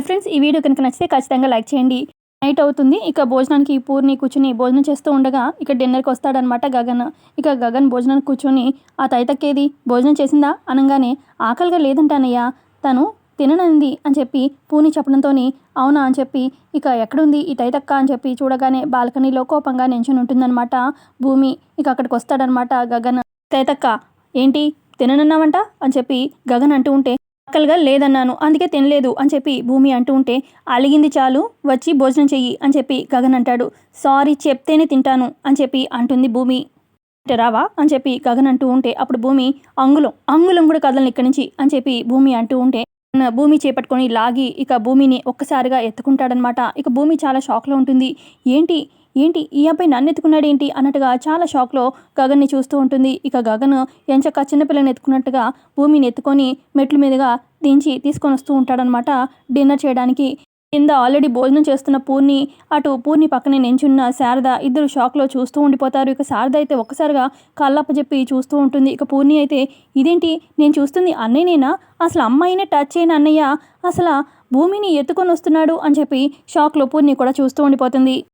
Friends ఈ video కనుక నచ్చితే ఖచ్చితంగా లైక్ చేయండి. నైట్ అవుతుంది. ఇక భోజనానికి పూర్ణి కూర్చుని భోజనం చేస్తూ ఉండగా ఇక డిన్నర్కి వస్తాడనమాట గగన్. ఇక గగన్ భోజనానికి కూర్చొని ఆ తైతక్కేది? భోజనం చేసిందా? అనగానే ఆకలిగా లేదంటానయ్యా. తను తిననంది అని చెప్పి పూని చెప్పడంతో అవునా? అని చెప్పి ఇక ఎక్కడుంది ఈ తైతక్క? అని చెప్పి చూడగానే బాల్కనీలో కోపంగా నించుని ఉంటుందన్నమాట భూమి. ఇక అక్కడికి వస్తాడనమాట గగన్. తైతక్క ఏంటి? తిననన్నావంట? అని చెప్పి గగన్ అంటూ ఉంటే ఆకలిగా లేదన్నాను. అందుకే తినలేదు అని చెప్పి భూమి అంటూ ఉంటే అలిగింది చాలు వచ్చి భోజనం చెయ్యి అని చెప్పి గగన్ అంటాడు. సారీ చెప్తేనే తింటాను అని చెప్పి అంటుంది భూమి. రావా? అని చెప్పి గగన్ అంటూ ఉంటే అప్పుడు భూమి అంగుళం అంగుళం కూడా కదలను ఇక్కడి నుంచి అని చెప్పి భూమి అంటూ ఉంటే భూమి చేపట్టుకొని లాగి ఇక భూమిని ఒక్కసారిగా ఎత్తుకుంటాడనమాట ఇక భూమి చాలా షాక్లో ఉంటుంది. ఏంటి? ఏంటి? ఈ అబ్బాయి నన్ను ఎత్తుకున్నాడు ఏంటి అన్నట్టుగా చాలా షాక్లో గగన్ని చూస్తూ ఉంటుంది. ఇక గగన్ ఎంచక్క చిన్నపిల్లని ఎత్తుకున్నట్టుగా భూమిని ఎత్తుకొని మెట్ల మీదుగా దించి తీసుకొని వస్తూ ఉంటాడనమాట. డిన్నర్ చేయడానికి కింద ఆల్రెడీ భోజనం చేస్తున్న పూర్ణి అటు పూర్ణి పక్కనే నించున్న శారద ఇద్దరు షాక్లో చూస్తూ ఉండిపోతారు. ఇక శారద అయితే ఒక్కసారిగా కళ్ళప్ప చెప్పి చూస్తూ ఉంటుంది. ఇక పూర్ణి అయితే ఇదేంటి? నేను చూస్తుంది అన్నయ్యనేనా? అసలు అమ్మాయినే టచ్ చేయని అన్నయ్య? అసలు భూమిని ఎత్తుకొని వస్తున్నాడు? అని చెప్పి షాక్లో పూర్ణి కూడా చూస్తూ ఉండిపోతుంది.